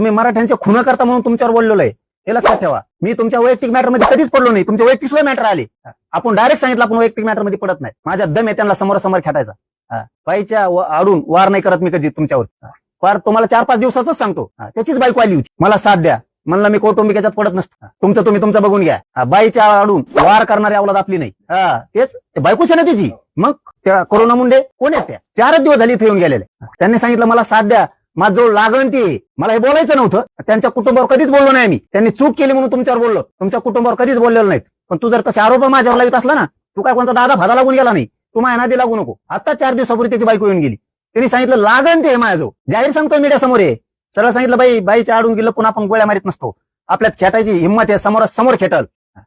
तुम्ही मराठ्यांच्या खुना करता म्हणून तुमच्यावर बोललेलो आहे. हे लक्षात ठेवा. मी तुमच्या वैयक्तिक मॅटरमध्ये कधीच पडलो नाही. तुमच्या वैयक्तिक सुद्धा मॅटर आले. आपण डायरेक्ट सांगितलं आपण वैयक्तिक मॅटरमध्ये पडत नाही. माझ्या दम आहे त्यांना समोरासमोर खेटायचा पायच्या बाईच्या आडून वार नाही करत मी कधी तुमच्यावर. वार तुम्हाला चार पाच दिवसाच सांगतो त्याचीच बायको आली होती. मला साथ द्या. म्हणलं मी कौटुंबिक याच्यात पडत नसतो. तुमचं तुम्ही तुमचं बघून घ्या. बाईच्या आडून वार करणारी अवलाद आपली नाही. हा. तेच. बायकोच आहे ना त्याची मग त्या कोरोना मुंडे कोण आहेत त्या? चारच दिवस झाली इथे येऊन गेलेले. त्यांनी सांगितलं मला साथ द्या. माझं जवळ लागण ते. मला हे बोलायचं नव्हतं. त्यांच्या कुटुंबावर कधीच बोललो नाही मी. त्यांनी चूक केली म्हणून तुमच्यावर बोललो. तुमच्या कुटुंबावर कधीच बोललेलो नाही पण तू जर तसे आरोप माझ्यावर लावित असला ना तू काय कोणता दादा भादा लागून गेला नाही. तू माझ्या नादी लागू नको. आता चार दिवसापूर्वी त्याची बायको येऊन गेली. त्यांनी सांगितलं लागण ते माझ्याजवळ. जाहीर सांगतोय मीडिया समोर आहे सरळ सांगितलं बाई बाईच्या आडून गेलं पुन्हा आपण गोळ्या मारित नसतो. आपल्यात खेटायची हिंमत आहे समोर समोर खेटल.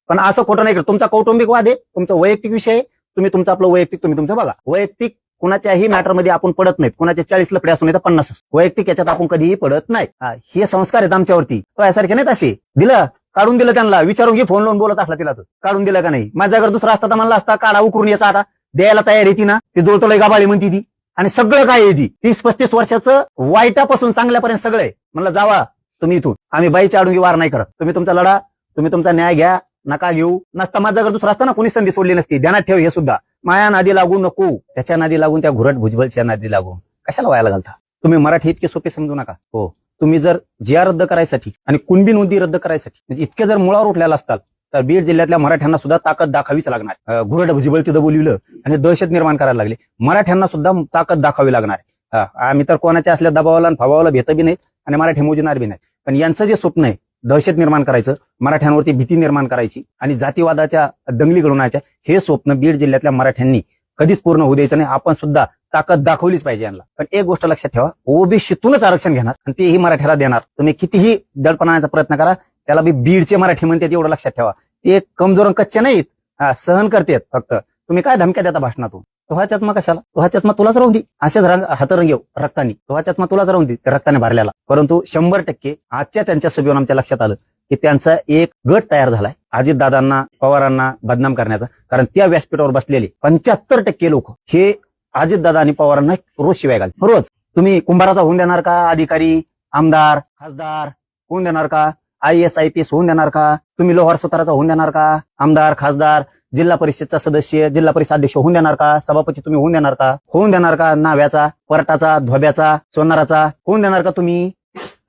पण असं खोटं नाही तुमचा कौटुंबिक वाद आहे तुमचा वैयक्तिक विषय आहे. तुम्ही तुमचं आपलं वैयक्तिक तुम्ही तुमचं बघा. वैयक्तिक कुणाच्याही मॅटरमध्ये आपण पडत नाहीत. कुणाच्या चाळीस लपडे असून येतात पन्नास वैयक्तिक याच्यात आपण कधीही पडत नाही. हे संस्कार आहेत आमच्यावरती. तो यासारखे नाहीत असे. दिलं काढून दिलं त्यांना. विचारून घे फोन लावून बोलत असला तिला तर. काढून दिलं का नाही? माझा घर दुसरा असता तर म्हणला असता काढा उकरून याचा आता. द्यायला तयार येते ना. ते जोडतोय गाबाळी म्हणती ती. आणि सगळं काय येते तीस पस्तीस वर्षाचं वाईटापासून चांगल्यापर्यंत सगळं आहे. म्हणलं जावा तुम्ही इथून. आम्ही बाईच्या आडून वार नाही करत. तुम्ही तुमचा लढा तुम्ही तुमचा न्याय घ्या नका घेऊ. नसता माझा घर दुसरा असता ना कोणी संधी सोडली नसती. ध्यानात ठेव हे सुद्धा. माया नादी लागू नको त्याच्या नादी लागून त्या घुरट भुजबलच्या नादी लागून कशाला व्हायला घालता? तुम्ही मराठी इतके सोपे समजू नका. हो तुम्ही जर जिया रद्द करायसाठी आणि कुणबी नोंदी रद्द करायसाठी म्हणजे इतके जर मुळावर उठलेला असताल तर बीड जिल्ह्यातल्या मराठ्यांना सुद्धा ताकद दाखवीच लागणार. घुरट भुजबल तिथं बोलविलं आणि दहशत निर्माण करायला लागले. मराठ्यांना सुद्धा ताकद दाखवावी लागणार. आम्ही तर कोणाच्या असल्या दबावाला आणि फवाला भेट बी नाहीत आणि मराठी मोजणार बी नाही पण यांचं जे स्वप्न आहे दहशत निर्माण करायचं मराठ्यांवरती भीती निर्माण करायची आणि जातीवादाच्या दंगली घडवण्याच्या हे स्वप्न बीड जिल्ह्यातल्या मराठ्यांनी कधीच पूर्ण होऊ द्यायचं नाही. आपण सुद्धा ताकद दाखवलीच पाहिजे यांना. पण एक गोष्ट लक्षात ठेवा ओबीसीतूनच आरक्षण घेणार आणि तेही मराठ्याला देणार. तुम्ही कितीही दडपणाचा प्रयत्न करा त्याला बी बीडचे मराठी म्हणतात एवढं लक्षात ठेवा. ते कमजोर आणि कच्चे नाहीत. हा, सहन करतेत फक्त. तुम्ही काय धमक्या देता भाषणातून? तो हा चष्मा कशाला? तो हा चष्मा तुलाच राहून दे. असेच रंग हातरंग येऊ रक्तानी. तो हा चष्मा तुलाच राहून दे रक्ताने भरलेला. परंतु शंभर टक्के आजच्या त्यांच्या सभेवर आमच्या लक्षात आलं की त्यांचा एक गट तयार झालाय. अजितदादांना पवारांना बदनाम करण्याचा. कारण त्या व्यासपीठावर बसलेले पंच्याहत्तर टक्के लोक हे अजितदादा आणि पवारांना रोज शिवाय घाल रोज. तुम्ही कुंभाराचा होऊन देणार का? अधिकारी आमदार खासदार होऊन देणार का? I S I P S होऊन देणार का? तुम्ही लोहार सुताराचा होऊन देणार का? आमदार खासदार जिल्हा परिषदचा सदस्य जिल्हा परिषद अध्यक्ष होऊन देणार का? सभापती तुम्ही होऊन देणार का? होऊन देणार का? नाव्याचा परटाचा धोब्याचा सोनाराचा? होऊन देणार का तुम्ही?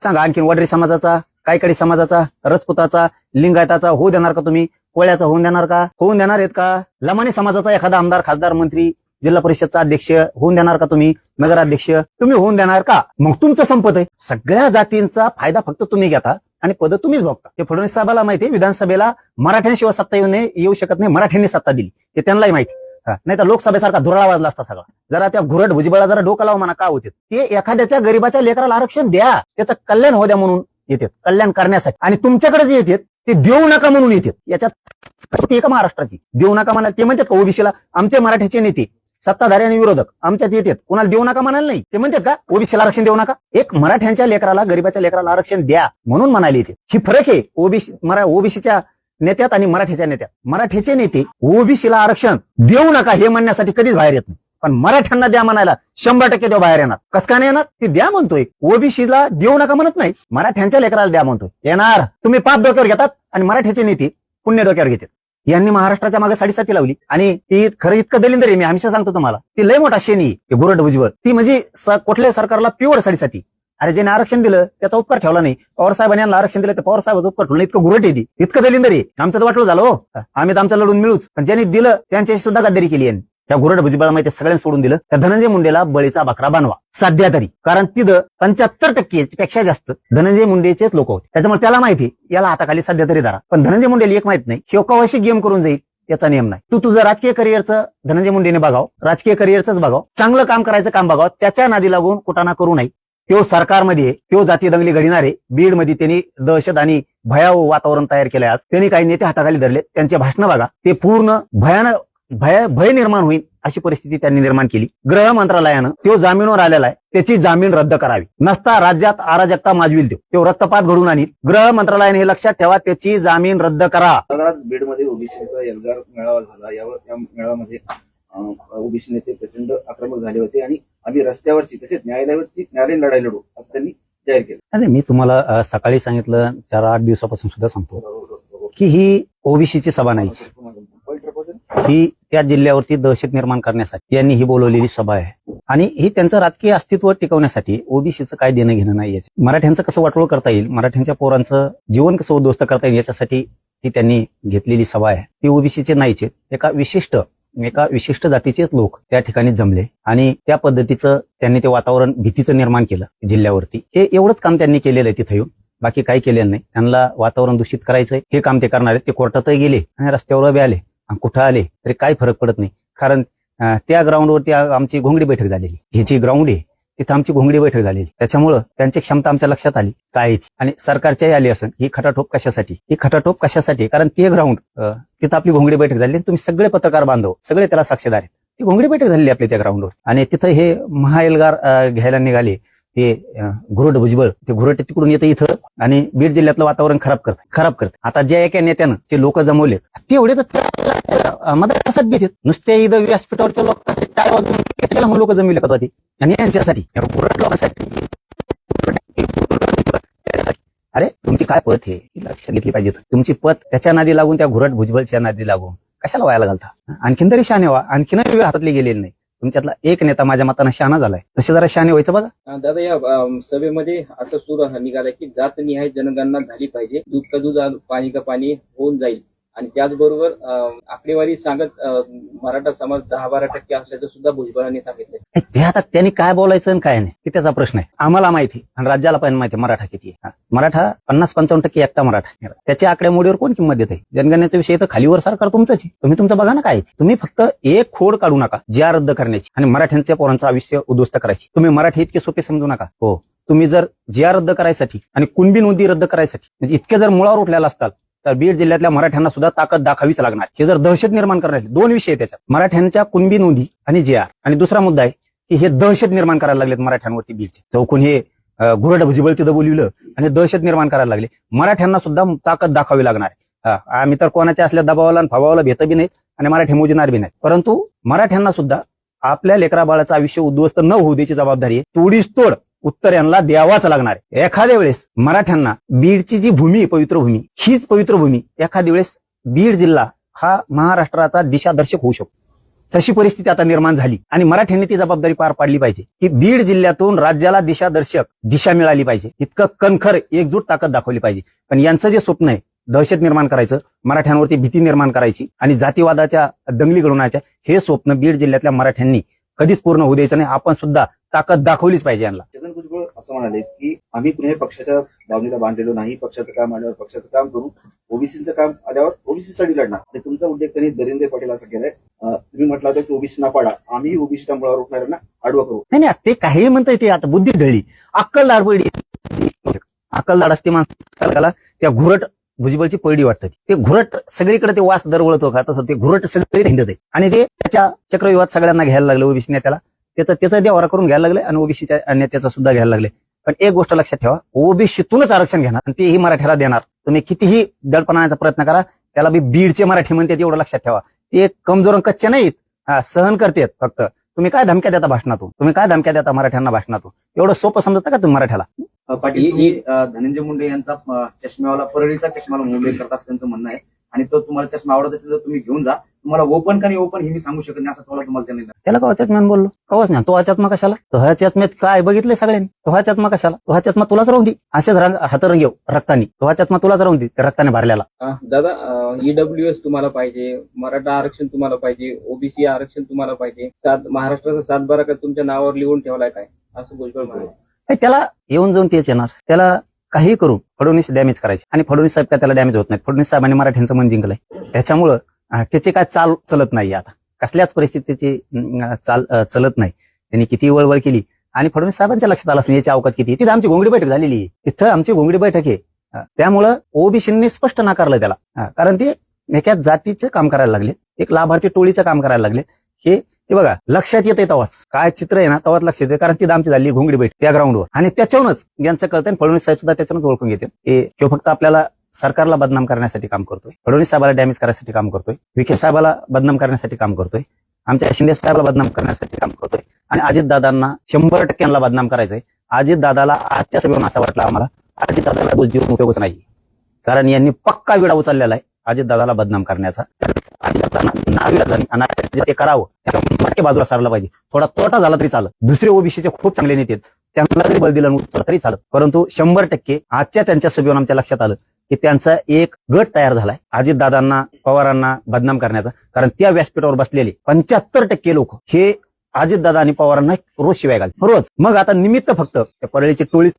सांगा आणखी वडरी समाजाचा कायकडी समाजाचा रजपुताचा लिंगायताचा होऊ देणार का तुम्ही? कोळ्याचा होऊन देणार का? होऊन देणार आहेत का? लमानी समाजाचा एखादा आमदार खासदार मंत्री जिल्हा परिषदचा अध्यक्ष होऊन देणार का तुम्ही? नगराध्यक्ष तुम्ही होऊन देणार का? मग तुमचं संपत आहे. सगळ्या जातींचा फायदा फक्त तुम्ही घेता. आणि पद तुम्हीच भोगता ते फडणवीस साहेबाला माहिती विधानसभेला मराठ्यांशिवाय सत्ता येऊ नये येऊ शकत नाही. मराठ्यांनी सत्ता दिली. ते त्यांनाही माहिती नाही तर लोकसभेसारखा धुराळा वाजला असता सगळा. जरा त्या घुरट भुजबळा जरा डोकं लावा म्हणा का होते? ते एखाद्याच्या गरीबाच्या लेकराला आरक्षण द्या. त्याचं कल्याण होऊ द्या म्हणून येतात. कल्याण करण्यासाठी. आणि तुमच्याकडे जे येतात ते देऊ नका म्हणून येतात. याच्यात एका महाराष्ट्राची. देऊ नका म्हणाल ते म्हणतात का? ओबीसीला. आमचे मराठीचे नेते. सत्ताधारी आणि विरोधक आमच्यात येतात. कोणाला देऊ नका म्हणाल नाही. ते म्हणतात का ओबीसीला आरक्षण देऊ नका. एक मराठ्यांच्या लेकराला गरीबाच्या लेकराला आरक्षण द्या म्हणून म्हणाले येते ही फरक आहे ओबीसी मरा ओबीसीच्या नेत्यात आणि मराठीच्या नेत्यात. मराठीचे नेते ओबीसीला आरक्षण देऊ नका हे म्हणण्यासाठी कधीच बाहेर येत नाही. पण मराठ्यांना द्या म्हणायला शंभर टक्के देऊ बाहेर येणार. कस का नाही येणार? ते द्या म्हणतोय. ओबीसीला देऊ नका म्हणत नाही. मराठ्यांच्या लेकराला द्या म्हणतोय. येणार. तुम्ही पाप डोक्यावर घेतात आणि मराठ्याचे नेते पुण्य डोक्यावर घेतात. यांनी महाराष्ट्राच्या मागे साडेसाती लावली. आणि ती खरं इतकं दलिंदर आहे मी हमेशा सांगतो तुम्हाला. ती लय मोठा शेनी आहे गुरट भुजवर ती म्हणजे कुठल्याही सरकारला प्युअर साडेसाती अरे ज्याने आरक्षण दिलं त्याचा उपकार ठेवला नाही. पवार साहेबांनी यांना आरक्षण दिलं तर पवार साहेबांचा उपकार ठेवला इतकं गुरट येते इतकं दलिंदर आहे. आमचं तर वाटलं झालं हो. आम्ही तर आमचं लढून मिळूच. पण ज्यांनी दिलं त्यांच्याशी सुद्धा गद्दारी केली यांनी. त्या गुरड भुजबळा माहिती सगळ्यांनी सोडून दिलं. त्या धनंजय मुंडेला बळीचा बकरा बनवा. सध्या तरी. कारण तिथं पंच्याहत्तर टक्के पेक्षा जास्त धनंजय मुंडेचेच लोक होते. त्याच्यामुळे त्याला माहिती याला हाताखाली सध्या तरी धरा. पण धनंजय मुंडेला एक माहीत नाही ह्यो गेम करून जाईल याचा नियम नाही. तू तुझं राजकीय करिअरचं धनंजय मुंडेने बघाव राजकीय करिअरचंच बघाव चांगलं काम करायचं काम बघावं त्याच्या नादी लागून कुटाणा करू नये. तो सरकारमध्ये तो जाती दंगली घडणारे बीडमध्ये त्यांनी दहशत आणि भयावह वातावरण तयार केलंय आज. त्यांनी काही नेते हाताखाली धरले त्यांचे भाषण बघा. ते पूर्ण भयानक भय भय निर्माण होईल अशी परिस्थिती त्यांनी निर्माण केली. गृह मंत्रालयानं तो जामीनवर आलेला आहे त्याची जामीन रद्द करावी. नसता राज्यात अराजकता माजविल तो तो रक्तपात घडून आणील. गृह मंत्रालयाने हे लक्षात ठेवा त्याची जामीन रद्द करा. बीडमध्ये ओबीसीचा एल्गार मेळावा झाला. यावर या मेळाव्यामध्ये ओबीसी नेते प्रचंड आक्रमक झाले होते आणि आम्ही रस्त्यावरची तसेच न्यायालयावरची न्यायालयीन लढाई लढू असं त्यांनी जाहीर केलं. नाही मी तुम्हाला सकाळी सांगितलं चार आठ दिवसापासून सुद्धा सांगतो की ही ओबीसीची सभा नाही ही त्या जिल्ह्यावरती दहशत निर्माण करण्यासाठी यांनी ही बोलवलेली सभा आहे. आणि ही त्यांचं राजकीय अस्तित्व टिकवण्यासाठी ओबीसीचं काय देणं घेणं नाही याचे. मराठ्यांचं कसं वाटोळ करता येईल मराठ्यांच्या पोरांचं जीवन कसं उद्ध्वस्त करता येईल याच्यासाठी ही त्यांनी घेतलेली सभा आहे. ती ओबीसीचे नाहीच आहेत. एका विशिष्ट एका विशिष्ट जातीचेच लोक त्या ठिकाणी जमले आणि त्या पद्धतीचं त्यांनी ते वातावरण भीतीचं निर्माण केलं जिल्ह्यावरती. हे एवढंच काम त्यांनी केलेलं आहे तिथं येऊन. बाकी काही केलेलं नाही. त्यांना वातावरण दूषित करायचंय. हे काम ते करणार आहेत. ते कोर्टातही गेले आणि रस्त्यावर उभे आले. कुठं आले तरी काही फरक पडत नाही. कारण त्या ग्राउंडवरती आमची घोंगडी बैठक झालेली. ही जी ग्राउंड आहे तिथं आमची घोंगडी बैठक झालेली. त्याच्यामुळं त्यांची क्षमता आमच्या लक्षात आली. काय आहे आणि सरकारच्याही आली असेल ही खटाटोप कशासाठी? ही खटाटोप कशासाठी? कारण ते ग्राउंड तिथं आपली घोंगडी बैठक झाली तुम्ही सगळे पत्रकार बांधव सगळे त्याला साक्षीदार आहेत. ती घोंगडी बैठक झालेली आपली त्या ग्राउंडवर आणि तिथं हे महाएल्गार घ्यायला निघाले. ते घुरट भुजबळ ते घुरट तिकडून येतं इथं आणि बीड जिल्ह्यातलं वातावरण खराब करत खराब करत. आता ज्या एका नेत्यानं ते लोक जमवले तेवढे तर मदत कसं घेतात नुसते इथं व्यासपीठावरच्या लोकांसाठी टाळ वाजवून लोक जमविले का होती आणि यांच्यासाठी लोकांसाठी. अरे तुमची काय पत हे? लक्षात घेतली पाहिजे. तुमची पत त्याच्या नादी लागून त्या घुरट भुजबळच्या नादी लागून. कशाला व्हायला घालता? आणखीन तरी शहाणे व्हा. आणखीन हातातले गेलेली नाही. तुमच्यातला एक नेता माझ्या मतानं शहाणा झालाय. तसे जरा शहाणे व्हायचं बघा. दादा या सभेमध्ये असं सूर निघाला की जात निहाय जनगणना झाली पाहिजे. दूध का दूध पाणी का पाणी होऊन जाईल. आणि त्याचबरोबर आकडेवारी सांगत मराठा समाज दहा बारा टक्के असल्याचं सुद्धा भुजबळांनी सांगितलं ते आता त्यांनी काय बोलायचं आणि काय नाही ते त्याचा प्रश्न आहे. आम्हाला माहिती आणि राज्याला पण माहिती मराठा किती आहे. मराठा पन्नास पंचावन्न टक्के एकटा मराठा त्याच्या आकडेमोडीवर कोण किंमत देते आहे जनगणनेचा विषय तर खालीवर सरकार तुमचंच आहे. तुम्ही तुमचं बघा ना काय तुम्ही फक्त एक खोड काढू नका ज्या रद्द करण्याची आणि मराठ्यांच्या पोरांचं आयुष्य उद्ध्वस्त करायची. तुम्ही मराठी इतके सोपे समजू नका. हो तुम्ही जर जिया रद्द करायसाठी आणि कुणबी नोंदी रद्द करायसाठी म्हणजे इतके जर मुळावर उठलेला असतात तर बीड जिल्ह्यातल्या मराठ्यांना सुद्धा ताकद दाखवीच लागणार. हे जर दहशत निर्माण करणार दोन विषय आहेत त्याच्यात मराठ्यांच्या कुणबी नोंदी आणि जे आर. आणि दुसरा मुद्दा आहे की हे दहशत निर्माण करायला लागलेत मराठ्यांवरती बीडचे. चौकून हे घुरड भुजबळ तिथं बोलविलं आणि दहशत निर्माण करायला लागले. मराठ्यांना सुद्धा ताकद दाखवावी लागणार. आहे आम्ही तर कोणाच्या असल्या दबावाला आणि फवावाला भेट बी नाहीत आणि मराठी मोजणार बी नाहीत. परंतु मराठ्यांना सुद्धा आपल्या लेकरा बाळाचं आयुष्य उद्ध्वस्त न होऊ द्यायची जबाबदारी आहे. तोडीस तोड. उत्तर यांना द्यावाच लागणार. आहे एखाद्या वेळेस मराठ्यांना बीडची जी भूमी पवित्र भूमी हीच पवित्र भूमी एखाद्या वेळेस बीड जिल्हा हा महाराष्ट्राचा दिशादर्शक होऊ शकतो. तशी परिस्थिती आता निर्माण झाली आणि मराठ्यांनी ती जबाबदारी पार पाडली पाहिजे की बीड जिल्ह्यातून राज्याला दिशादर्शक दिशा मिळाली पाहिजे. इतकं कणखर एकजूट ताकद दाखवली पाहिजे. पण यांचं जे स्वप्न आहे दहशत निर्माण करायचं मराठ्यांवरती भीती निर्माण करायची आणि जातीवादाच्या दंगली घडवण्याच्या हे स्वप्न बीड जिल्ह्यातल्या मराठ्यांनी कधीच पूर्ण होऊ द्यायचं नाही. आपण सुद्धा ताकद दाखवलीच पाहिजे यांना. छगन भुजबळ असं म्हणाले की आम्ही कुठे पक्षाच्या दावणीला बांधलेलो नाही. पक्षाचं काम आल्यावर पक्षाचं काम करू. ओबीसीचं काम आल्यावर ओबीसीसाठी लढणार. आणि तुमचा उल्लेख त्यांनी दरिंदे पाटील असं केलाय. तुम्ही म्हटलं होतं की ओबीसी ना पाडा. आम्ही ओबीसीच्या मुळावर उठणाऱ्यांना आडवं करू. नाही नाही ते काही म्हणताय ते आता बुद्धी ढळली. अक्कल दाड पडली. अक्कल दाड असते माणसाला त्या घुरट भुजबळची पळडी वाटतं. ती. घुरट सगळीकडे ते वास दरवळतो का? तसं ते घुरट सगळीकडे हिंडत आहे. आणि ते त्याच्या चक्रव्यूहात सगळ्यांना घ्यायला लागले ओबीसी नेत्याला. त्याचं त्याचा देवारा करून घ्यायला लागले आणि ओबीसीच्या नेत्याचा सुद्धा घ्यायला लागले. पण एक गोष्ट लक्षात ठेवा ओबीसीतूनच आरक्षण घेणार आणि तेही मराठ्याला देणार. तुम्ही कितीही दडपणाचा प्रयत्न करा त्याला बी बीडचे मराठी म्हणतात एवढं लक्षात ठेवा. ते कमजोर आणि कच्चे नाहीत हा सहन करतेत फक्त. तुम्ही काय धमक्या देता भाषणातून? तुम्ही काय धमक्या देता मराठ्यांना भाषणातून? एवढं सोपं समजता का तुम्ही मराठ्याला? पाटील धनंजय मुंडे यांचा चष्म्यावाला परळीचा चष्माला मुंडे करत असं त्यांचं म्हणणं आहे. आणि तो तुम्हाला चष्मा आवडत असेल तर तुम्ही घेऊन जा. तुम्हाला ओपन का नाही ओपन हे मी सांगू शकत नाही असं तुम्हाला तुम्हाला त्यांनी त्याला कवा चष्म्यान बोललो? कवाच नाही तो हा चष्मा कशाला? तो हा चष्म्यात काय बघितलंय सगळ्यांनी? तो हा चष्मा कशाला? तो हा चष्मा तुलाच राहून दे. असेच रंग हातरंगेव रक्तानी. तो हा चष्मा तुलाच राहून दे त्या रक्ताने भरलेला. दादा ईडब्ल्यू एस तुम्हाला पाहिजे मराठा आरक्षण तुम्हाला पाहिजे ओबीसी आरक्षण तुम्हाला पाहिजे. सात महाराष्ट्राचा सातबारा का तुमच्या नावावर लिहून ठेवलाय काय? असं भुजबळ म्हणाले. त्याला येऊन जाऊन तेच येणार. त्याला काही करून फडणवीस डॅमेज करायचे. आणि फडणवीस साहेब काय त्याला डॅमेज होत नाही फडणवीस साहेबांनी मराठ्यांचं मन जिंकलंय. त्याच्यामुळं त्याचे काय चाल चलत नाही आता. कसल्याच परिस्थितीची चाल चलत नाही. त्यांनी किती वळवळ केली. आणि फडणवीस साहेबांच्या लक्षात आलं याची अवकात किती? तिथे तिथं आमची घोंगडी बैठक झालेली आहे. तिथं आमची घोंगडी बैठक आहे. त्यामुळं ओबीसींनी स्पष्ट नाकारलं त्याला. कारण ते एका जातीचं काम करायला लागले एक लाभार्थी टोळीचं काम करायला लागले हे ते बघा लक्षात येते तेव्हाच काय चित्र आहे ना तेव्हाच लक्षात येते कारण ती आमची झाली घोंगडी बैठ त्या ग्राउंडवर आणि त्याच्यावरच यांचं कळतं फडणवीस साहेब सुद्धा त्याच्यानंच ओळखून घेते किंवा फक्त आपल्याला सरकारला बदनाम करण्यासाठी काम करतोय. फडणवीस साहेबाला डॅमेज करण्यासाठी काम करतोय. विखे साहेबाला बदनाम करण्यासाठी काम करतोय. आमच्या शिंदे साहेबाला बदनाम करण्यासाठी काम करतोय. आणि अजित दादांना शंभर टक्क्यांना बदनाम करायचंय. अजित दादाला आजच्या सभेवरून असं वाटलं आम्हाला अजित दादाला उपयोगच नाही. कारण यांनी पक्का विडा उचललेला आहे. अजित दादाला बदनाम करण्याचा. ते करावं बाजूला सारलं पाहिजे. थोडा तोटा झाला तरी चालत दुसरे ओबीसीचे खूप चांगले नेते त्यांना जरी बल दिलं नव्हतं तरी चालत परंतु शंभर टक्के आजच्या त्यांच्या सभेवर आमच्या लक्षात आलं की त्यांचा एक गट तयार झालाय. अजितदादांना पवारांना बदनाम करण्याचा. कारण त्या व्यासपीठावर बसलेले पंच्याहत्तर टक्के लोक हे अजितदादा आणि पवारांना रोज शिवाय घालतात. रोज. मग आता निमित्त फक्त त्या परळीची टोळी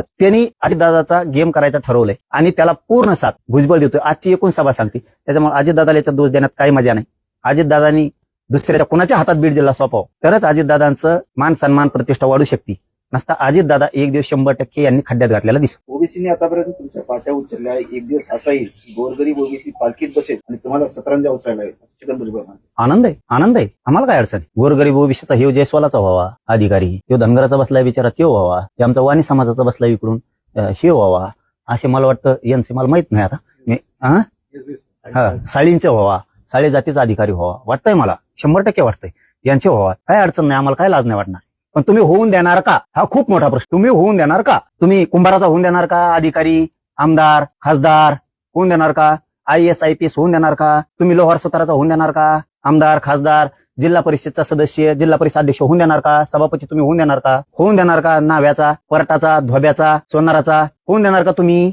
त्यांनी अजितदादाचा गेम करायचा ठरवलंय. आणि त्याला पूर्ण साथ भुजबळ देतोय. आजची एकूण सभा सांगते. त्याच्यामुळे अजितदादाला याचा दोष देण्यात काही मजा नाही. अजितदादांनी दुसऱ्याच्या कोणाच्या हातात बीड दिला सोपाव? तरच अजितदादांचं मान सन्मान प्रतिष्ठा वाढू शकते. नसता अजितदादा एक दिवस शंभर टक्के यांनी खड्ड्यात घातलेला दिसतो. ओबीसीने आतापर्यंत तुमच्या पाट्या उचलल्या एक दिवस असा येईल की गोरगरीब ओबीसी पालखीत बसेल आणि तुम्हाला सतरंजा उचलायला येईल. भुजबळ. आनंद आहे आनंद आहे. आम्हाला काय अडचण? गोरगरीब ओबीसीचा हे जयस्वालाचा व्हावा अधिकारी. तो धनगराचा बसलाय विचारा तो व्हावा. आमचा वाणी समाजाचा बसलाय इकडून हे व्हावा. असे मला वाटतं यांचे मला माहीत नाही आता. मी हा? हा साळींचे व्हावा. साळी जातीचा अधिकारी व्हावा. वाटतंय मला. शंभर टक्के वाटतंय. यांचे व्हावा. काय अडचण नाही आम्हाला काय लाज नाही वाटणार. पण तुम्ही होऊन देणार का हा खूप मोठा प्रश्न तुम्ही होऊन देणार का तुम्ही कुंभाराचा होऊन देणार का अधिकारी आमदार खासदार होऊन देणार का I S I P S होऊन देणार का तुम्ही लोहार सुताराचा होऊन देणार का आमदार खासदार जिल्हा परिषदचा सदस्य जिल्हा परिषद अध्यक्ष होऊन देणार का सभापती तुम्ही होऊन देणार का होऊन देणार का नाव्याचा परटाचा धोब्याचा सोनाराचा होऊन देणार का तुम्ही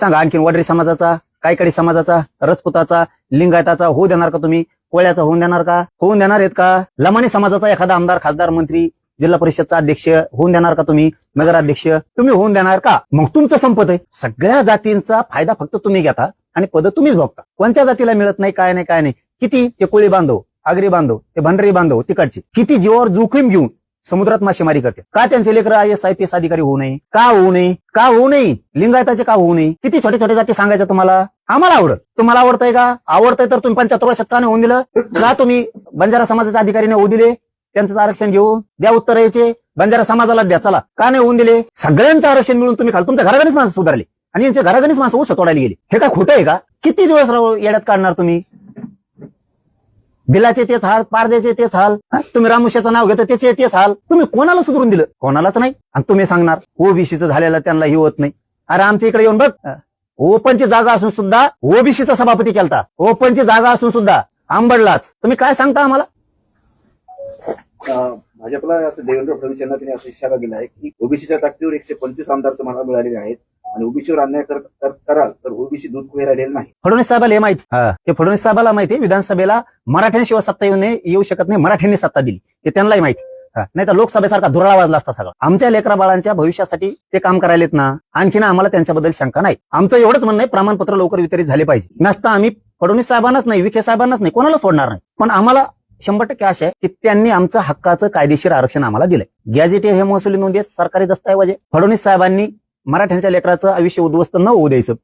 सांगा आणखी वडरी समाजाचा कायकडी समाजाचा रजपुताचा लिंगायताचा होऊ देणार का तुम्ही कोळ्याचा होऊन देणार का होऊन देणार आहेत का लमानी समाजाचा एखादा आमदार खासदार मंत्री जिल्हा परिषदचा अध्यक्ष होऊन देणार का तुम्ही? नगराध्यक्ष तुम्ही होऊन देणार का? मग तुमचं संपत आहे. सगळ्या जातींचा फायदा फक्त तुम्ही घेता आणि पद तुम्हीच भोगता. कोणत्या जातीला मिळत नाही काय नाही काय नाही. किती? ते कोळी बांधव आगरी बांधव ते भंडारी बांधव तिकडचे. किती जीवावर जोखीम घेऊन समुद्रात मासेमारी करते का त्यांचे लेकर I S I P S अधिकारी होऊ नये? का होऊ नये? का होऊ नये? लिंगायताचे का होऊ नये? किती छोटे छोटे जाती सांगायचं तुम्हाला? आम्हाला आवडत. तुम्हाला आवडतंय का? आवडतंय तर तुम्ही पंच्याहत्तर शतकाने होऊन दिलं? का तुम्ही बंजारा समाजाच्या अधिकारीने होऊ दिले. त्यांचं आरक्षण घेऊन द्या उत्तर यायचे बंजारा समाजाला द्या चला. का नाही होऊन दिले? सगळ्यांचं आरक्षण मिळून तुम्ही खाल तुमच्या घराघरीच माणसं सुधारले. आणि यांच्या घराघरीच माणसं ऊस तोडायला गेली. हे काय खोटं आहे का? किती दिवस येड्यात काढणार तुम्ही? बिलाचे तेच हाल पारद्याचे तेच हाल. तुम्ही रामुशाचं नाव घेतो त्याचे तेच हाल. तुम्ही कोणाला सुधरून दिलं? कोणालाच नाही. आणि तुम्ही सांगणार ओबीसीचं झालेलं त्यांना ही होत नाही. अरे आमच्या इकडे येऊन बघ. ओपनची जागा असून सुद्धा ओबीसीचा सभापती केलता. ओपनची जागा असून सुद्धा आंबडलाच. तुम्ही काय सांगता आम्हाला? भाजपला देवेंद्र फडणवीस यांना त्यांनी असा इशारा दिला आहे की ओबीसीच्या ताकदीवर एकशे पंचवीस आमदार तुम्हाला मिळालेले आहेत आणि ओबीसीवर अन्याय कर- कर- कराल तर ओबीसी दूध कुहे राहिलेलं नाही. फडणवीस साहेबाला हे माहिती ते फडणवीस साहेबाला माहिती विधानसभेला मराठ्यांशिवाय सत्ता येऊ नये येऊ शकत नाही. मराठ्यांनी सत्ता दिली. ते त्यांनाही माहिती नाही तर लोकसभेसारखा धुराळा वाजला असता सगळा. आमच्या लेकरा बाळांच्या भविष्यासाठी ते काम करायलेत ना? आणखीन आम्हाला त्यांच्याबद्दल शंका नाही. आमचं एवढंच म्हणणं आहे प्रमाणपत्र लवकर वितरित झाले पाहिजे. नसता आम्ही फडणवीस साहेबांनाच नाही विखे साहेबांनाच नाही कोणाला सोडणार नाही. पण आम्हाला शंभर टक्के आशा आहे की त्यांनी आमचं हक्काचं कायदेशीर आरक्षण आम्हाला दिलंय. गॅजेटे हे महसुली नोंदी आहेत, सरकारी दस्तऐवज. आहे फडणवीस साहेबांनी मराठ्यांच्या लेकराचं आयुष्य उद्ध्वस्त न होऊ द्यायचं.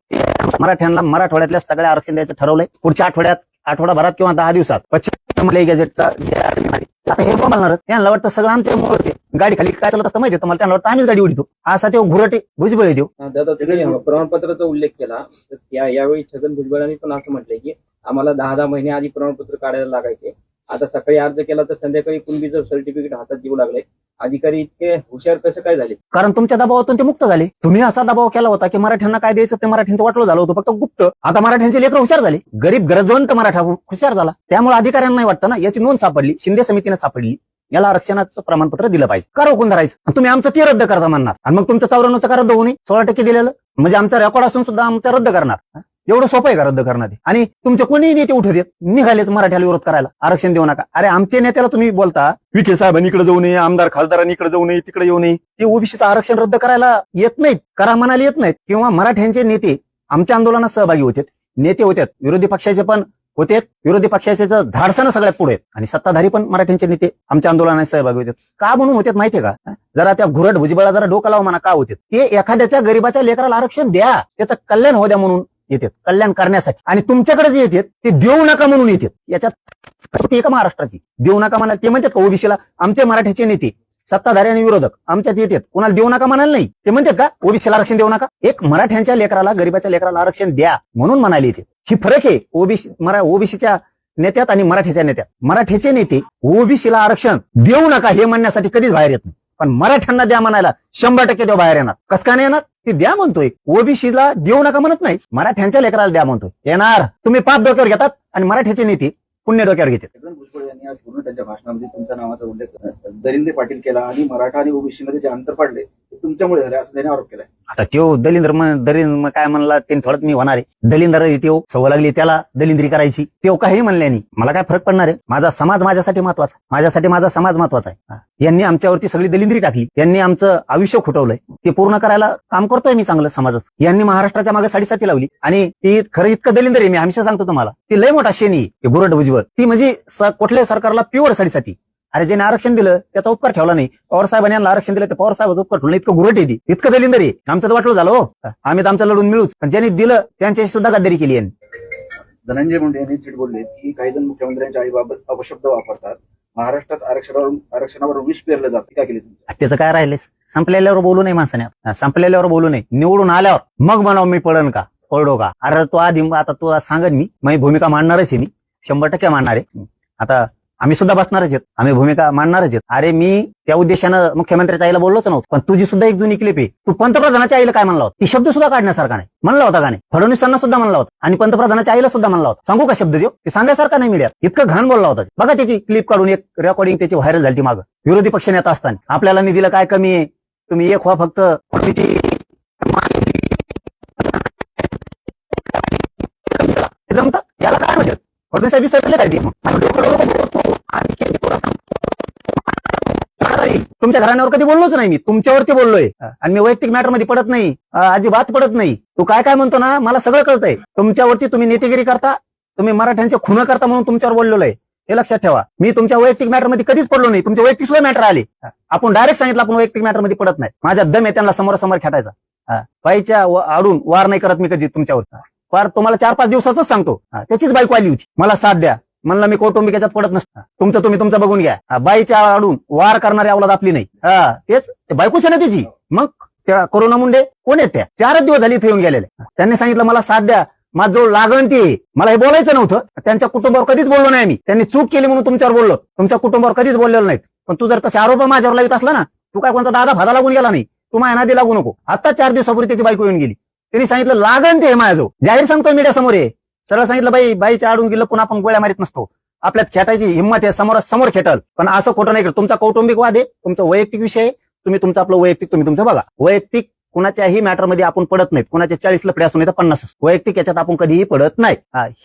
मराठ्यांना मराठवाड्यातल्या सगळ्या आरक्षण द्यायचं ठरवलंय. पुढच्या आठवड्यात आठवडाभरात किंवा दहा दिवसात. पश्चिम गॅजेटचा आहे, आता हे बोलणारच त्यांना वाटतं सगळं आमच्या मुळे गाडी खाली काय चालत असतं माहिती तुम्हाला? त्यांना वाटतं आम्हीच गाडी उडतो असा तो घुरटे भुजबळ येतो अं, दादा प्रमाणपत्राचा उल्लेख केला. तर यावेळी छगन भुजबळांनी पण असं म्हटलंय की आम्हाला दहा दहा महिने आधी प्रमाणपत्र काढायला लागायचे. आता सकाळी अर्ज केला तर संध्याकाळी कुणबीचं सर्टिफिकेट हातात देऊ लागले. अधिकारी इतके हुशार कसं काय झाले? कारण तुमच्या दबावातून ते मुक्त झाले. तुम्ही असा दबाव केला होता की मराठ्यांना काय द्यायचं ते मराठ्यांचं वाटलं झालं होतं. फक्त गुप्त. आता मराठ्यांचे लेकर हुशार झाले. गरीब गरजवंत मराठा हुशार झाला. त्यामुळे अधिकाऱ्यांना वाटतं ना? याची नोंद सापडली. शिंदे समितीने सापडली. याला आरक्षणाचं प्रमाणपत्र दिलं पाहिजे. का रोखून धरायचं? तुम्ही आमचं ते रद्द करता म्हणणार. आणि मग तुमचं चौऱ्याण्णवचं का रद्द होऊ नये? सोळा टक्के दिलेलं. म्हणजे आमचा रेकॉर्ड असून सुद्धा आमचा रद्द करणार. एवढं सोपं आहे का रद्द करणं ते आणि तुमचे कोणी नेते उठत येत निघालेच मराठ्याला विरोध करायला. आरक्षण देऊ नका. अरे आमच्या नेत्याला तुम्ही बोलता विखे साहेबांनी इकडे जाऊ नये आमदार खासदारांनी इकडे जाऊ नये तिकडे येऊ नये. ते ओबीसीचं आरक्षण रद्द करायला येत नाहीत करा म्हणाले येत नाहीत. किंवा मराठ्यांचे नेते आमच्या आंदोलनात सहभागी होते नेते होते विरोधी पक्षाचे पण होते विरोधी पक्षाचे तर धाडसानं सगळ्यात पुढे आहेत. आणि सत्ताधारी पण मराठ्यांचे नेते आमच्या आंदोलनात सहभागी होते का म्हणून होते माहितीये का? जरा त्या घुरट भुजबळा जरा डोकं लावा म्हणा का होते ते एखाद्याच्या गरीबाच्या लेकराला आरक्षण द्या. त्याचं कल्याण हो द्या म्हणून. येतात कल्याण करण्यासाठी. आणि तुमच्याकडे जे येतात ते देऊ नका म्हणून येतात. याच्यात एका महाराष्ट्राची. देऊ नका म्हणाल ते म्हणतात का ओबीसीला? आमचे मराठीचे नेते सत्ताधारी आणि विरोधक आमच्यात येतात. कोणाला देऊ नका म्हणाल नाही. ते म्हणतात का ओबीसीला आरक्षण देऊ नका? एक मराठ्यांच्या लेकराला गरीबाच्या लेकराला आरक्षण द्या म्हणून म्हणाले येते ही फरक आहे ओबीसी मरा ओबीसीच्या नेत्यात आणि मराठीच्या नेत्यात. मराठीचे नेते ओबीसीला आरक्षण देऊ नका हे म्हणण्यासाठी कधीच बाहेर येत नाही. पण मराठ्यांना द्या म्हणायला शंभर टक्के तो बाहेर येणार. कस का नाही येणार? ती द्या म्हणतोय. ओबीसीला देऊ नका म्हणत नाही. मराठ्यांच्या लेकराला द्या म्हणतोय. येणार. तुम्ही पाप डोक्यावर घेतात आणि मराठ्याची नीती पुण्य डोक्यावर छगन भुजबळ यांनी आज पूर्ण त्यांच्या भाषणामध्ये तुमच्या नावाचा उल्लेख अ, दरिंदे पाटील केला आणि मराठा आणि ओबीसी मध्ये जे अंतर पडले ते तुमच्यामुळे झाले असं त्याने आरोप केलाय. आता त्यो दलिंद्र म्हण- दलिंद्र काय म्हणला ते थोडं मी होणार आहे. दलिंद्र त्यो सवय लागली त्याला दलिंद्री करायची. त्यो काही म्हणल्यानी मला काय फरक पडणार आहे? माझा समाज माझ्यासाठी महत्त्वाचा आहे. माझ्यासाठी माझा समाज महत्त्वाचा आहे. हा. यांनी आमच्यावरती सगळी दलिंद्री टाकली. यांनी आमचं आयुष्य खुटवलंय. ते पूर्ण करायला काम करतोय मी चांगलं समाजाचं. यांनी महाराष्ट्राच्या मागे साडेसाती लावली. आणि ती खरं इतकं दलिंद्र आहे मी हमेशा सांगतो तुम्हाला. ती लय मोठा शेनी आहे, गुरड भुजवर ती म्हणजे कुठल्याही सरकारला प्युअर साडेसाती अरे ज्याने आरक्षण दिलं त्याचा उपकार ठेवला नाही. पवार साहेबांनी यांना आरक्षण दिलं ते पवार साहेबाचा उपकार ठेवला. इतकं गुरट आहे ती. इतकं दलिंदर आमचं तर वाटलं झालं हो. आम्ही तर आमचं लढून मिळूच. पण ज्यांनी दिलं त्यांच्याशी सुद्धा गद्दारी केली यांनी. धनंजय मुंडे यांनी थेट बोलले की काही जण मुख्यमंत्र्यांच्या आईबाबत अपशब्द वापरतात. महाराष्ट्रात आरक्षणावर आरक्षणावर विष पेरलं जातं. काय केली त्याचं काय राहिलंय संपलेल्यावर बोलू नये माणसाने संपलेल्यावर बोलू नये. निवडून आल्यावर मग म्हणावं मी पडन का? पडो का? अरे तो आधी आता तू सांगत मी. माझी भूमिका मांडणारच आहे मी. शंभर टक्के मांडणार आहे. आता आम्ही सुद्धा बसणारच आहेत. आम्ही भूमिका मांडणारच आहेत. अरे मी त्या उद्देशानं मुख्यमंत्र्याच्या आईला बोललोच नव्हतं. पण तुझी सुद्धा एक जुनी क्लिप आहे. तू पंतप्रधानाच्या आईला काय म्हणला होता? ती शब्द सुद्धा काढण्यासारखा नाही. म्हणला होता का नाही? फडणवीसांना सुद्धा म्हणला होता. आणि पंतप्रधानाच्या आईला सुद्धा म्हणला होता. सांगू का शब्द देऊ? ते सांगायसारखा नाही मीडियात इतकं घाण बोलला होता बघा त्याची क्लिप काढून एक रेकॉर्डिंग त्याची व्हायरल झाली मागं. विरोधी पक्षनेता असताना. आपल्याला निधीला काय कमी आहे? तुम्ही एक व्हा फक्त. तिची फडणवीस साहेब विसरले काय मग? बोलतो, आणि तुमच्या घराण्यावर कधी बोललोच नाही मी. तुमच्यावरती बोललोय. आणि मी वैयक्तिक मॅटरमध्ये पडत नाही. अजिबात पडत नाही. तू काय काय म्हणतो ना मला सगळं कळतंय. तुमच्यावरती तुम्ही नेतेगिरी करता तुम्ही मराठ्यांचे खुन करता म्हणून तुमच्यावर बोललेलो आहे. हे लक्षात ठेवा. मी तुमच्या वैयक्तिक मॅटरमध्ये कधीच पडलो नाही. तुमचे वैयक्तिक सुद्धा मॅटर आले. आपण डायरेक्ट सांगितलं आपण वैयक्तिक मॅटरमध्ये पडत नाही. माझ्या दम आहे त्यांना समोरासमोर खेटायचा पायच्या आडून वार नाही करत मी कधी तुमच्यावर. वार तुम्हाला चार पाच दिवसाच सांगतो. त्याचीच बायको आली होती. मला साथ द्या. म्हणलं मी कौटुंबिक याच्यात पडत नसतं. तुमचं तुम्ही तुमचं बघून घ्या. बाईच्या आडून वार करणारी अवलाद आपली नाही. हा तेच बायकोच आहे ना त्याची मग त्या कोरोना मुंडे कोण आहेत त्या? चारच दिवस झाली इथे येऊन गेलेले. त्यांनी सांगितलं मला साथ द्या. माझं जवळ लागण ती. मला हे बोलायचं नव्हतं. त्यांच्या कुटुंबावर कधीच बोललो नाही मी त्यांनी चूक केली म्हणून तुमच्यावर बोललो. तुमच्या कुटुंबावर कधीच बोललेलो नाहीत. पण तू जर तसे आरोप माझ्यावर लावित असला ना तू काय कोणता दादा भादा लागून गेला नाही? तू माझ्या नादी लागू नको. आता चार दिवसापूर्वी त्याची बायको येऊन गेली. त्यांनी सांगितलं लागन ते माझं माझ्याजवळ. जाहीर सांगतोय मीडिया समोर आहे सरळ सांगितलं बाई बाईच्या आडून गेलं पुन्हा आपण गोळ्या मारित नसतो. आपल्यात खेटायची हिंमत आहे समोर समोर खेटल पण असं खोटं नाही करत तुमचा कौटुंबिक वाद आहे तुमचा वैयक्तिक विषय आहे. तुम्ही तुमचं आपलं वैयक्तिक तुम्ही तुमचं बघा. वैयक्तिक कुणाच्याही मॅटरमध्ये आपण पडत नाहीत. कुणाच्या चाळीस लपडे असून तर पन्नास वैयक्तिक याच्यात आपण कधीही पडत नाही.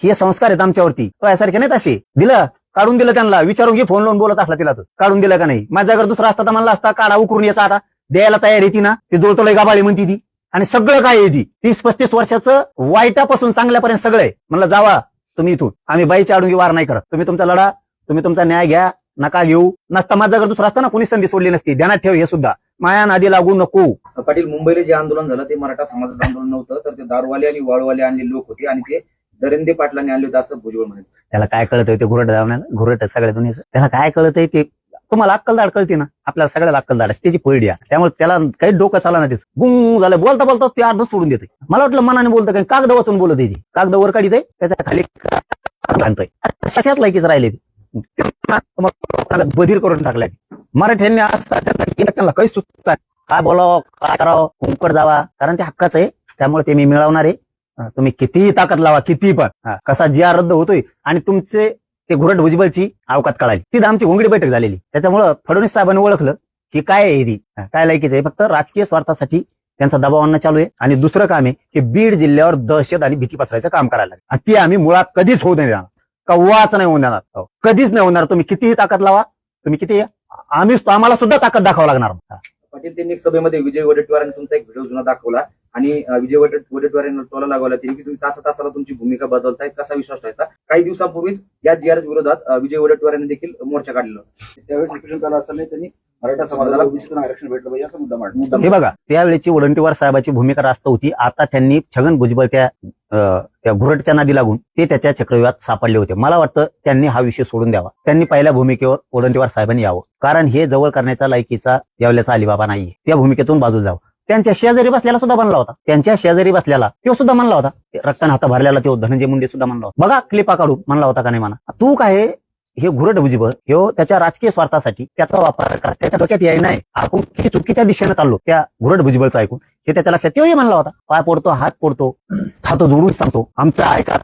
हे संस्कार आहेत आमच्यावरती. तो यासारखे नाहीत असे. दिलं काढून दिलं त्यांना. विचारून घे फोन लावून बोलत असला तिला तर. काढून दिलं का नाही? माझ्या जर दुसरा असता तर म्हणला असता काढा उकरून याचा आता. द्यायला तयार येते ना. ते जुळतो लय गाबाळी म्हणती ती. आणि सगळं काय ती? तीस पस्तीस वर्षाचं वाईटापासून चांगल्यापर्यंत सगळं आहे. म्हणलं जावा तुम्ही इथून. आम्ही बाईची आडून वार नाही करत. तुम्ही तुमचा लढा तुम्ही तुमचा न्याय घ्या नका घेऊ. नसता माझा जर दुसरा असता ना कोणी संधी सोडली नसती. ध्यानात ठेव हे सुद्धा. माया नादी लागू नको. पाटील मुंबईला जे आंदोलन झालं ते मराठा समाजाचं आंदोलन नव्हतं तर ते दारूवाले आणि वाळवाले आणले लोक होते आणि ते दरेंदे पाटलांनी आणले होते असं भुजबळ म्हणाले. त्याला काय कळतंय ते घुरट धावण्याला घुरट सगळ्या दुनियेचं. त्याला काय कळतंय ते तुम्हाला अक्कलदाड कळते ना. आपल्याला सगळ्याला अक्कलदाड असते त्याची पैडी आहे. त्यामुळे त्याला काही डोकं चाला ना त्याचं गुंग झालं. बोलता बोलता ते अर्ध सोडून देते. मला वाटलं मनाने बोलतं काही कागद वाचून बोलत आहे ती. कागद वर काढित त्याच्याखाली सांगतोय तशाच लायकीच राहिले ते. त्याला बधीर करून टाकलाय मराठ्यांनी आज त्यांना काही सुचत काय बोलावं? काय करावं? कुंकड जावा. कारण ते हक्काचं आहे. त्यामुळे ते मी मिळवणार आहे. तुम्ही कितीही ताकद लावा. कितीही पण. कसा जिया रद्द होतोय. आणि तुमचे ते घुरट भुजबलची अवकात कळाली तिथं आमची घोंगडी बैठक झालेली. त्याच्यामुळं फडणवीस साहेबांनी ओळखलं की काय आहे ही काय लायकीचं आहे? फक्त राजकीय स्वार्थासाठी त्यांचा दबाव आणणं चालू आहे. आणि दुसरं काम आहे की बीड जिल्ह्यावर दहशत आणि भीती पसरायचं काम करायला लागेल. आणि ते आम्ही मुळात कधीच होऊ देणार. कव्वाच नाही होऊन देणार. हो, कधीच नाही होणार. तुम्ही कितीही ताकद लावा. तुम्ही किती आम्ही आम्हाला सुद्धा ताकद दाखवावं लागणार. पाटील त्यांनी एक सभेमध्ये विजय वडेट्टीवारांनी तुमचा एक व्हिडिओ जुना दाखवला. आणि विजय वडे- वडेट्टीवारांनी टोला लागवला त्यांनी की तुम्ही तासा तासाला तुमची भूमिका बदलताय कसा विश्वास ठेवायचा काही दिवसापूर्वीच या जी विरोधात विजय वडेट्टीवारांनी देखील मोर्चा काढलेला होता. त्यावेळेस उपोषण झालं असताना त्यांनी मराठा समाजाला ओबीसीतून आरक्षण भेटलं पाहिजे असा मुद्दा मांडला. हे बघा त्यावेळेची वडंटीवार साहेबाची भूमिका रास्त होती. आता त्यांनी छगन भुजबळ त्या अं, त्या घुरटच्या नादी लागून ते त्याच्या चक्रव्यूहात सापडले होते. मला वाटतं त्यांनी हा विषय सोडून द्यावा. त्यांनी पहिल्या भूमिकेवर वडंटीवार साहेबांनी यावं. कारण हे जवळ करण्याचा लायकीचा यावल्याचा अलिबाबा नाहीये. त्या भूमिकेतून बाजूला जावं. त्यांच्या शेजारी बसल्याला सुद्धा म्हणला होता. त्यांच्या शेजारी बसल्याला तो सुद्धा म्हणला होता. रक्तान हाता भरलेला तो धनंजय मुंडे सुद्धा म्हणला होता. बघा क्लिपा काढू म्हणला होता का नाही म्हणा. तू काय हे घुरट भुजबळ ह्यो त्याच्या राजकीय स्वार्थासाठी त्याचा वापर करा. त्याच्या डोक्यात याय नाही. आपण किती चुकीच्या दिशेने चाललो त्या घुरट भुजबळचं ऐकून. हे त्याच्या लक्षात तेही म्हणला होता. पाय पडतो हात पोडतो हात जोडून सांगतो. आमचा ऐका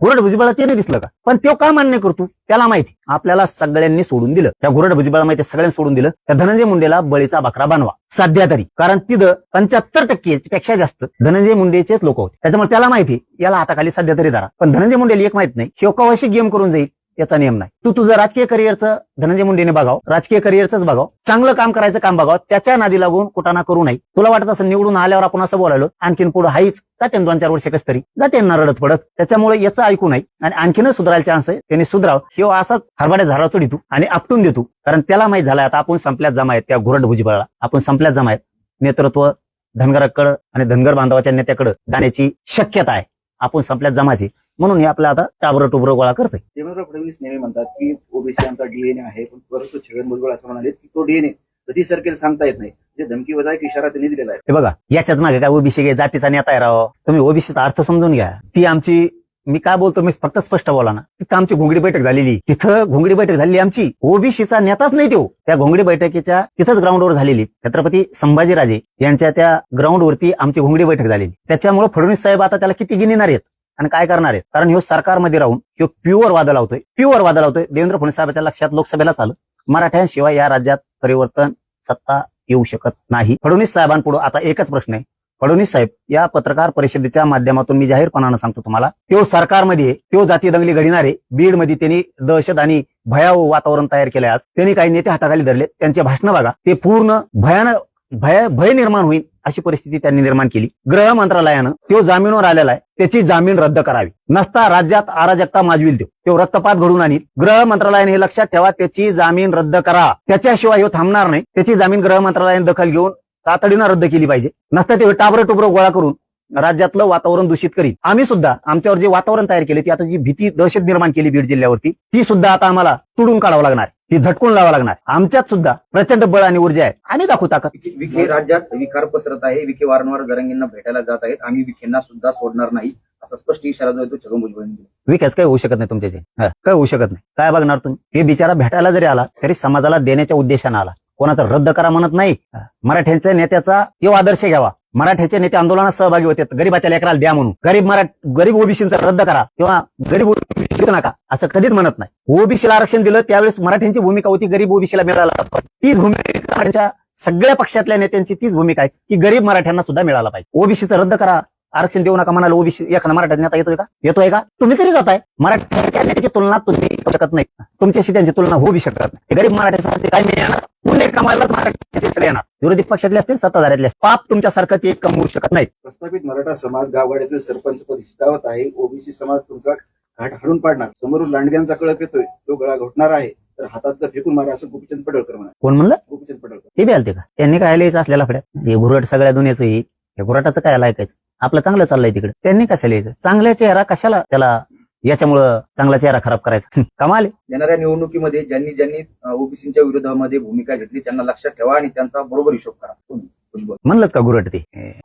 घुरड भुजबळा ते नाही दिसलं का? पण तो का मान्य करतो? त्याला माहिती. आपल्याला सगळ्यांनी सोडून दिलं. त्या घुरड भुजबळा माहिती सगळ्यांनी सोडून दिलं. त्या धनंजय मुंडेला बळीचा बकरा बनवा. सध्या तरी. कारण तिथं पंच्याहत्तर टक्के पेक्षा जास्त धनंजय मुंडेचेच लोक होते. त्याच्यामुळे त्याला माहिती याला हाताखाली सध्या तरी धरा. पण धनंजय मुंडेला एक माहीत नाही ह्यो गेम करून जाईल? याचा नियम नाही. तू तुझं राजकीय करिअरचं धनंजय मुंडेने बघाव राजकीय करिअरचंच बघाव चांगलं काम करायचं काम बघाव त्याच्या नादी लागून कुठाना करू नये. तुला वाटत असं निवडून आल्यावर आपण असं बोलायलो आणखीन पुढे हाईच जाते दोन चार वर्ष कस तरी. जाते ना रडत पडत. त्याच्यामुळे याचं ऐकू नाही. आणि आणखीनच सुधारायला चान्स आहे त्यांनी सुधराव. किंवा असाच हरभाड्या झाडा चढितो आणि आपटून देतो. कारण त्याला माहीत झालं आता आपण संपल्यात जमा आहेत त्या घुरड भुजबळाला. आपण संपल्यात जमा आहेत. नेतृत्व धनगराकडं आणि धनगर बांधवाच्या नेत्याकडे जाण्याची शक्यता आहे. आपण संपल्यात जमाची म्हणून हे आपलं आता टाबर टुबर गोळा करतोय. देवेंद्र फडणवीस नेहमी म्हणतात की ओबीसी आमचा डीएनए आहे पण परंतु छगन भुजबळ असं म्हणाले की तो डीएनए कधी सरकेल सांगता येत नाही. म्हणजे धमकी वजा एक इशारा त्यांनी दिलेला आहे. हे बघा याच्याच मागे काय ओबीसी जातीचा नेता आहे राव. तुम्ही ओबीसीचा अर्थ समजून घ्या. ती आमची मी काय बोलतो मी फक्त स्पष्ट बोला ना. तिथं आमची घोंगडी बैठक झालेली. तिथं घोंगडी बैठक झालेली आमची. ओबीसीचा नेताच नाही तो. त्या घोंगडी बैठकीच्या तिथंच ग्राउंडवर झालेली. छत्रपती संभाजीराजे यांच्या त्या ग्राउंडवरती आमची घोंगडी बैठक झालेली. त्याच्यामुळे फडणवीस साहेब आता त्याला किती गिनिणार आहेत? आणि काय करणार आहेत? कारण ह्यो सरकारमध्ये राहून ह्यो प्युअर वाद लावतोय. प्युअर वाद लावतोय. देवेंद्र फडणवीस साहेबांच्या लक्षात लोकसभेला आलं मराठ्यांशिवाय या राज्यात परिवर्तन सत्ता येऊ शकत नाही. फडणवीस साहेबांपुढे आता एकच प्रश्न आहे. फडणवीस साहेब या पत्रकार परिषदेच्या माध्यमातून मी जाहीरपणानं सांगतो तुम्हाला तो सरकारमध्ये तो जाती दंगली घडणारे बीडमध्ये त्यांनी दहशत आणि भयावह वातावरण तयार केलं आज. त्यांनी काही नेते हाताखाली धरले त्यांचे भाषण बघा. ते पूर्ण भयानक भय भय निर्माण होईल अशी परिस्थिती त्यांनी निर्माण केली. गृह मंत्रालयानं तो जामीनवर आलेला आहे त्याची जामीन रद्द करावी. नसता राज्यात अराजकता माजविल देऊ तो रक्तपात घडून आणील. गृह मंत्रालयाने हे लक्षात ठेवा त्याची जामीन रद्द करा. त्याच्याशिवाय हे थांबणार नाही. त्याची जामीन गृह मंत्रालयाने दखल घेऊन तातडीनं रद्द केली पाहिजे. नसता ते टाबरं टुबरं गोळा करून राज्यातलं वातावरण दूषित करीत आम्ही सुद्धा आमच्यावर जे वातावरण तयार केले ती आता जी भीती दहशत निर्माण केली बीड जिल्ह्यावरती ती सुद्धा आता आम्हाला तुडून काढावं लागणार ती झटकून लावावं लागणार. आमच्यात सुद्धा प्रचंड बळ आणि ऊर्जा आहे. आम्ही दाखवू ताकद. विखे- राज्यात विकार पसरत आहे. विखे वारंवार जरंगींना भेटायला जात आहेत. आम्ही विखेंना सुद्धा सोडणार नाही. असा स्पष्ट इशारा जो आहे तो छगन भुजबळ विकास काही होऊ शकत नाही तुमच्याचे हा, काय होऊ शकत नाही. काय बघणार तुम्ही? हे बिचारा भेटायला जरी आला तरी समाजाला देण्याच्या उद्देशानं आला. कोणाचा रद्द करा म्हणत नाही. हा, मराठ्यांच्या नेत्याचा यो आदर्श घ्यावा. मराठ्याचे नेते आंदोलनात सहभागी होते. गरीबाच्या लेकराला द्या म्हणून. गरीब मराठ गरीब ओबीसीचा रद्द करा किंवा गरीब ओबीसी नका असं कधीच म्हणत नाही. ओबीसीला आरक्षण दिलं त्यावेळेस मराठ्यांची भूमिका होती गरीब ओबीसीला मिळायला तीच भूमिका सगळ्या पक्षातल्या नेत्यांची तीच भूमिका आहे की गरीब मराठ्यांना सुद्धा मिळाला पाहिजे. ओबीसीचं रद्द करा आरक्षण देऊ नका म्हणाला ओबीसी एखादा मराठा नेता येतोय का? येतोय का? तुम्ही तरी जाताय. मराठ्याच्या नेत्याची तुलना तुम्ही करू शकत नाही. तुमच्याशी त्यांची तुलना होऊ शकत नाही. गरीब मराठ्यासाठी काय नाही येणार? पुण्य कमायलाच मराठ्याचे येणार. विरोधी पक्षातले असतील सत्ताधाऱ्यातले असतील. पाप तुमच्यासारखं ते कमवू शकत नाही प्रस्थापित मराठा समाज गावगाड्यातील सरपंच पद हिसकावत आहे. ओबीसी समाज तुमचा घाट हाडून पाडणार. समोरून लांडग्यांचा कळप येतोय. तो गळा घोटणार आहे. तर हातात फेकून मारा असं गोपीचंद पडळकर म्हणा कोण म्हणलं? गोपीचंद पडळकर. ते बी आलते का? त्यांनी काय लिहायचं असलेला फड्यात हे घुरट सगळ्या दुनियाचं हे हे घुरटाचं काय ऐकायचं आपलं चांगलं चाललंय तिकडे. त्यांनी कशाला लिहायचं चांगल्या चेहरा कशाला त्याला याच्यामुळं चांगला चेहरा खराब करायचा. कमाल आहे. येणाऱ्या निवडणुकीमध्ये ज्यांनी ज्यांनी ओबीसीच्या विरोधामध्ये भूमिका घेतली त्यांना लक्षात ठेवा आणि त्यांचा बरोबर हिशोब करा. कोण? भुजबळ म्हणलंच का गुरट ते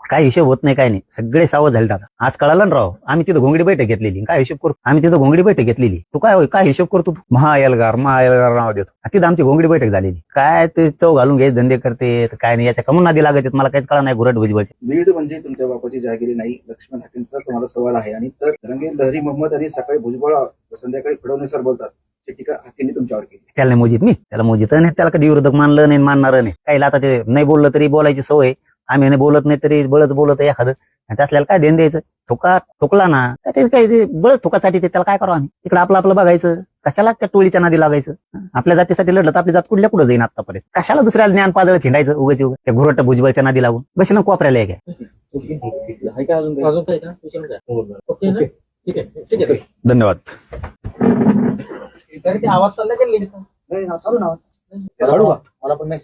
काय हिशोब होत नाही काय नाही. सगळे सावध झाले आता आज कळालं ना राव आम्ही तिथं घोंगडी बैठक घेतलेली. काय हिशोब करू? आम्ही तिथं घोंगडी बैठक घेतलेली. तू काय होय काय हिशोब करतो तू? महाएलगार महाएलगार नाव देतो. तिथं आमची घोंगडी बैठक झालेली. काय ते चव घालून घ्यायचे धंदे करते काय नाही याच्या कमून नादी लागत आहेत, मला काहीच कळा नाही गुरट भुजबळचे. बीड म्हणजे तुमच्या बापाची जहागिरी नाही. लक्ष्मण हाकेंचा तुम्हाला सवाल आहे. आणि तर रंगील लहरी मोहम्मद आणि सकाळी भुजबळ संध्याकाळी फडणवीस सर बोलतात ही टीका हाकेंनी तुमच्यावर केली. त्याला नाही मोजित मी. त्याला मोजित नाही त्याला कधी विरोधक मानलं नाही मानणार नाही. काही आता ते नाही बोललं तरी बोलायची सवय. आम्ही नाही बोलत नाही तरी बळत बोलत एखादं. आणि त्यासल्याला काय देण द्यायचं? ठोका ठोकला ना. काय ते काय ते बळत ठोकासाठी ते त्याला काय करावं आम्ही? तिकडे आपलं आपलं बघायचं. कशाला त्या टोळीच्या नादी लागायचं? आपल्या जातीसाठी लढलं तर आपली जात कुठल्या कुठं जाईन आतापर्यंत कशाला दुसऱ्याला ज्ञान पाजळ थिंडायचं उगाच उगाच? त्या घुरट भुजबळच्या नादी लागून बस ना कोपऱ्याला एक ठीक आहे ठीक आहे. धन्यवाद. तरी ते आवाज चालला का लेडीचा नाही, चालू ना. मला पण नाही